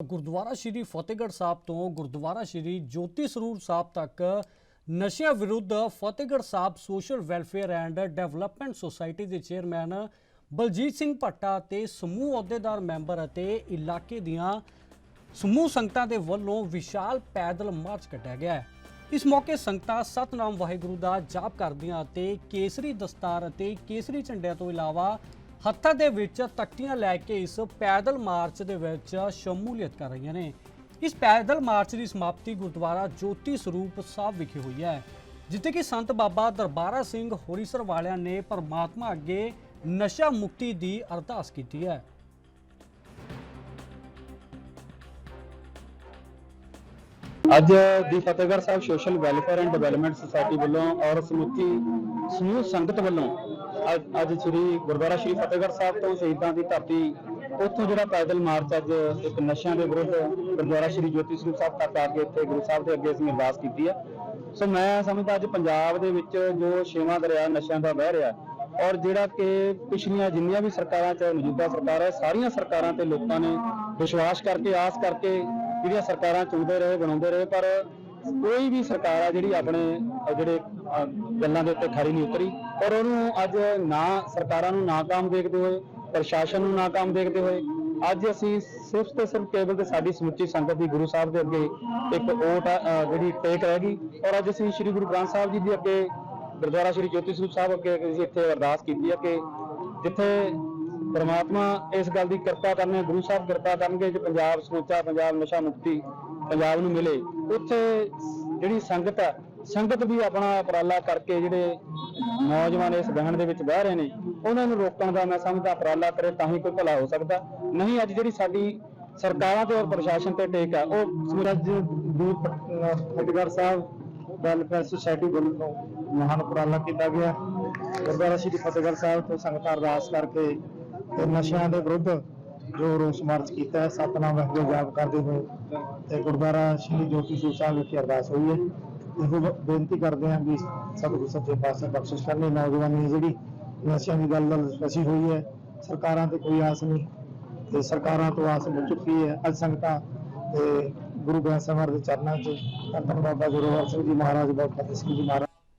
ਗੁਰਦੁਆਰਾ ਸ਼੍ਰੀ ਫਤਿਹਗੜ੍ਹ ਸਾਹਿਬ ਤੋਂ ਗੁਰਦੁਆਰਾ ਸ਼੍ਰੀ ਜੋਤੀ ਸਰੂਪ ਸਾਹਿਬ ਤੱਕ ਨਸ਼ਿਆਂ ਵਿਰੁੱਧ Fatehgarh Sahib social welfare and development society ਦੇ ਚੇਅਰਮੈਨ ਬਲਜੀਤ ਸਿੰਘ ਭੱਟਾ ਤੇ ਸਮੂਹ ਅਹੁਦੇਦਾਰ ਮੈਂਬਰ ਅਤੇ ਇਲਾਕੇ ਦੀਆਂ ਸਮੂਹ ਸੰਗਤਾਂ ਦੇ ਵੱਲੋਂ ਵਿਸ਼ਾਲ ਪੈਦਲ ਮਾਰਚ ਕੱਢਿਆ ਗਿਆ ਇਸ ਮੌਕੇ ਸੰਗਤਾਂ ਸਤਨਾਮ ਵਾਹਿਗੁਰੂ ਦਾ ਜਾਪ ਕਰਦੀਆਂ ਅਤੇ ਕੇਸਰੀ ਦਸਤਾਰ ਅਤੇ ਕੇਸਰੀ ਝੰਡਿਆਂ ਤੋਂ ਇਲਾਵਾ ਹੱਥਾਂ ਦੇ ਵਿੱਚ ਤਖਤੀਆਂ ਲੈ ਕੇ ਇਸ ਪੈਦਲ ਮਾਰਚ ਦੇ ਵਿੱਚ ਸ਼ਮੂਲੀਅਤ ਕਰ ਰਹੀਆਂ ਨੇ। ਇਸ ਪੈਦਲ ਮਾਰਚ ਦੀ ਸਮਾਪਤੀ ਗੁਰਦੁਆਰਾ ਜੋਤੀ ਸਰੂਪ ਸਾਹਿਬ ਵਿਖੇ ਹੋਈ ਹੈ, ਜਿੱਥੇ ਕਿ ਸੰਤ ਬਾਬਾ ਦਰਬਾਰਾ ਸਿੰਘ ਹੋਰੀਸਰ ਵਾਲਿਆਂ ਨੇ ਪਰਮਾਤਮਾ ਅੱਗੇ ਨਸ਼ਾ ਮੁਕਤੀ ਦੀ ਅਰਦਾਸ ਕੀਤੀ ਹੈ। ਅੱਜ ਦੀ Fatehgarh Sahib social welfare and development society ਵੱਲੋਂ ਔਰ ਸਮੁੱਚੀ ਸਮੂਹ ਸੰਗਤ ਵੱਲੋਂ ਅੱਜ- ਅੱਜ ਸ੍ਰੀ ਗੁਰਦੁਆਰਾ ਸ੍ਰੀ ਫਤਿਹਗੜ੍ਹ ਸਾਹਿਬ ਤੋਂ ਸ਼ਹੀਦਾਂ ਦੀ ਧਰਤੀ, ਉੱਥੋਂ ਜਿਹੜਾ ਪੈਦਲ ਮਾਰਚ ਅੱਜ ਇੱਕ ਨਸ਼ਿਆਂ ਦੇ ਵਿਰੁੱਧ ਗੁਰਦੁਆਰਾ ਸ੍ਰੀ ਜੋਤੀ ਸਰੂਪ ਸਾਹਿਬ ਤੱਕ ਆ ਕੇ ਇੱਥੇ ਗੁਰੂ ਸਾਹਿਬ ਦੇ ਅੱਗੇ ਅਸੀਂ ਅਰਦਾਸ ਕੀਤੀ ਹੈ ਸੋ ਮੈਂ ਸਮਝਦਾ ਅੱਜ ਪੰਜਾਬ ਦੇ ਵਿੱਚ ਜੋ ਛੇਵਾਂ ਦਰਿਆ ਨਸ਼ਿਆਂ ਦਾ ਵਹਿ ਰਿਹਾ ਔਰ ਜਿਹੜਾ ਕਿ ਪਿਛਲੀਆਂ ਜਿੰਨੀਆਂ ਵੀ ਸਰਕਾਰਾਂ ਚਾਹੇ ਮੌਜੂਦਾ ਸਰਕਾਰ ਹੈ, ਸਾਰੀਆਂ ਸਰਕਾਰਾਂ ਤੇ ਲੋਕਾਂ ਨੇ ਵਿਸ਼ਵਾਸ ਕਰਕੇ, ਆਸ ਕਰਕੇ ਜਿਹੜੀਆਂ ਸਰਕਾਰਾਂ ਚੁਣਦੇ ਰਹੇ ਬਣਾਉਂਦੇ ਰਹੇ ਪਰ ਕੋਈ ਵੀ ਸਰਕਾਰ ਆ ਜਿਹੜੀ ਆਪਣੇ ਜਿਹੜੇ ਗੱਲਾਂ ਦੇ ਉੱਤੇ ਖਰੀ ਨਹੀਂ ਉਤਰੀ। ਔਰ ਉਹਨੂੰ ਅੱਜ ਨਾ ਸਰਕਾਰਾਂ ਨੂੰ ਨਾਕਾਮ ਦੇਖਦੇ ਹੋਏ ਪ੍ਰਸ਼ਾਸਨ ਨੂੰ ਨਾਕਾਮ ਦੇਖਦੇ ਹੋਏ ਅੱਜ ਅਸੀਂ ਸਿਰਫ ਤੇ ਸਿਰਫ ਕੇਵਲ ਤੇ ਸਾਡੀ ਸਮੁੱਚੀ ਸੰਗਤ ਦੀ ਗੁਰੂ ਸਾਹਿਬ ਦੇ ਅੱਗੇ ਇੱਕ ਓਟ ਆ, ਜਿਹੜੀ ਟੇਕ ਰਹਿ ਗਈ। ਔਰ ਅੱਜ ਅਸੀਂ ਸ੍ਰੀ ਗੁਰੂ ਗ੍ਰੰਥ ਸਾਹਿਬ ਜੀ ਦੇ ਅੱਗੇ ਗੁਰਦੁਆਰਾ ਸ੍ਰੀ ਜੋਤੀ ਸਰੂਪ ਸਾਹਿਬ ਅੱਗੇ ਅਸੀਂ ਇੱਥੇ ਅਰਦਾਸ ਕੀਤੀ ਹੈ ਕਿ ਜਿੱਥੇ ਪਰਮਾਤਮਾ ਇਸ ਗੱਲ ਦੀ ਕਿਰਪਾ ਕਰਨੇ, ਗੁਰੂ ਸਾਹਿਬ ਕਿਰਪਾ ਕਰਨਗੇ ਕਿ ਪੰਜਾਬ ਸਮੁੱਚਾ, ਪੰਜਾਬ ਨਸ਼ਾ ਮੁਕਤੀ ਪੰਜਾਬ ਨੂੰ ਮਿਲੇ। ਉੱਥੇ ਜਿਹੜੀ ਸੰਗਤ ਹੈ ਸੰਗਤ ਵੀ ਆਪਣਾ ਉਪਰਾਲਾ ਕਰਕੇ ਜਿਹੜੇ ਨੌਜਵਾਨ ਇਸ ਗਹਿਣ ਦੇ ਵਿੱਚ ਬਹਿ ਰਹੇ ਨੇ, ਉਹਨਾਂ ਨੂੰ ਰੋਕਣ ਦਾ ਮੈਂ ਸਮਝਦਾ, ਉਪਰਾਲਾ ਕਰੇ ਤਾਂ ਹੀ ਕੋਈ ਭਲਾ ਹੋ ਸਕਦਾ। ਨਹੀਂ, ਅੱਜ ਜਿਹੜੀ ਸਾਡੀ ਸਰਕਾਰਾਂ ਤੇ ਔਰ ਪ੍ਰਸ਼ਾਸਨ ਤੇ ਟੇਕ ਹੈ ਉਹ ਅੱਜ ਦੂਰ ਫਤਿਹਗੜ੍ਹ ਸਾਹਿਬ ਵੈਲਫੇਅਰ ਸੁਸਾਇਟੀ ਵੱਲੋਂ ਮਹਾਨ ਉਪਰਾਲਾ ਕੀਤਾ ਗਿਆ। ਗੁਰਦੁਆਰਾ ਸ਼੍ਰੀ ਫਤਿਹਗੜ੍ਹ ਸਾਹਿਬ ਤੋਂ ਸੰਗਤਾਂ ਅਰਦਾਸ ਕਰਕੇ ਤੇ ਨਸ਼ਿਆਂ ਦੇ ਵਿਰੁੱਧ ਜੋ ਰੋਸ ਮਾਰਚ ਕੀਤਾ ਹੈ, ਸਤਨਾਮ ਵਾਹਿਗੁਰੂ ਜਾਪ ਕਰਦੇ ਹੋਏ ਤੇ ਗੁਰਦੁਆਰਾ ਸ਼੍ਰੀ ਜੋਤੀ ਸਰੂਪ ਸਾਹਿਬ ਵਿਖੇ ਅਰਦਾਸ ਹੋਈ ਹੈ। ਇਹੋ ਬੇਨਤੀ ਕਰਦੇ ਹਾਂ ਵੀ ਸਤਿਗੁਰੂ ਸੱਚੇ ਪਾਤਸ਼ਾਹ ਬਖਸ਼ਿਸ਼ ਕਰਨੀ। ਨੌਜਵਾਨੀ ਹੈ ਜਿਹੜੀ ਨਸ਼ਿਆਂ ਦੀ ਗੱਲ ਨਾਲ ਫਸੀ ਹੋਈ ਹੈ। ਸਰਕਾਰਾਂ ਤੇ ਕੋਈ ਆਸ ਨਹੀਂ ਤੇ ਸਰਕਾਰਾਂ ਤੋਂ ਆਸ ਮੁੱਕ ਚੁੱਕੀ ਹੈ। ਅੱਜ ਸੰਗਤਾਂ ਤੇ ਗੁਰੂ ਗ੍ਰੰਥ ਸਾਹਿਬ ਦੇ ਚਰਨਾਂ 'ਚ ਧੰਨ ਬਾਬਾ ਗੁਰੂ ਹਰ ਸਿੰਘ ਜੀ ਮਹਾਰਾਜ, ਬਾਬਾ ਫਤਿਹ ਸਿੰਘ ਜੀ ਮਹਾਰਾਜ